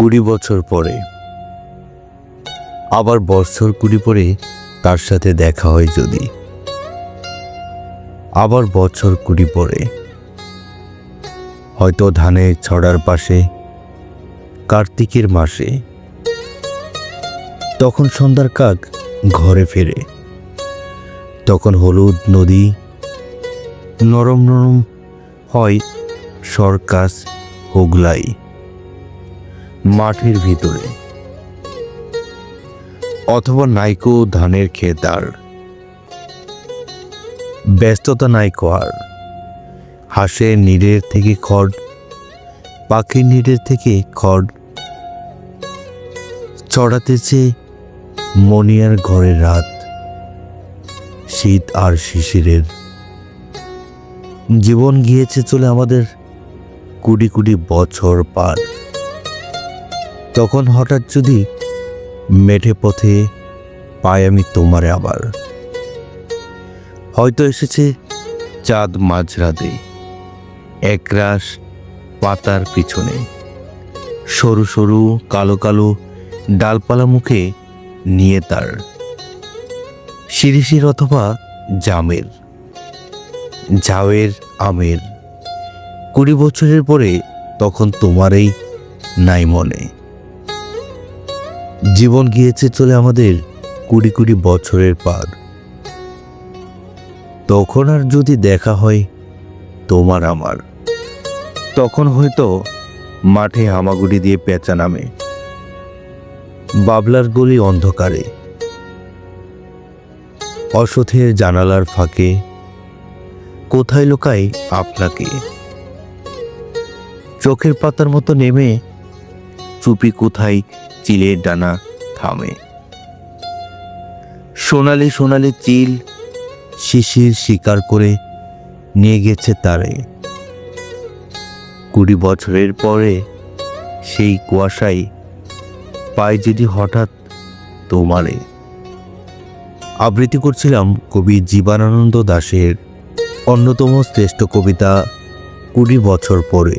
কুড়ি বছর পরে। আবার বছর কুড়ি পরে তার সাথে দেখা হয় যদি। আবার বছর কুড়ি পরে। হয়তো ধানের ছড়ার পাশে, কার্তিকের মাসে। তখন সন্ধ্যার কাক ঘরে ফেরে। তখন হলুদ নদী নরম নরম হয় সরকাস, হোগলাই। মাঠের ভিতরে। অথবা নাইকো ধানের আর ব্যস্ততা নাইকো আর। হাঁসের নিরের থেকে খড়, পাখির নিরের থেকে খড়। চড়াতেছে মনিয়ার ঘরের রাত। শীত আর শিশিরের। জীবন গিয়েছে চলে আমাদের কুড়ি কুড়ি বছর পার। তখন হঠাৎ যদি মেঠে পথে পাই আমি তোমারে আবার। হয়তো এসেছে চাঁদ মাঝরাতে একরাশ পাতার পিছনে। সরু সরু কালো কালো ডালপালা মুখে নিয়ে তার। শিরিশির অথবা জামের, ঝাউয়ের আমের। কুড়ি বছরের পরে তখন তোমারই নাই মনে। জীবন গিয়েছে চলে আমাদের কুড়ি কুড়ি বছরের পার। তখন আর যদি দেখা হয় তোমার আমার। তখন হয়তো মাঠে হামাগুড়ি দিয়ে পেঁচা নামে। বাবলার গলি অন্ধকারে। অসথের জানালার ফাঁকে। কোথায় লোকাই আপনাকে? চোখের পাতার মতো নেমে চুপি কোথায় চিলের ডানা? থামে সোনালি সোনালি চিল শিশির শিকার করে নিয়ে গেছে তারে। কুড়ি বছরের পরে সেই কুয়াশায় পায় যদি হঠাৎ তোমারে। আবৃত্তি করছিলাম কবি জীবনানন্দ দাশের অন্যতম শ্রেষ্ঠ কবিতা কুড়ি বছর পরে।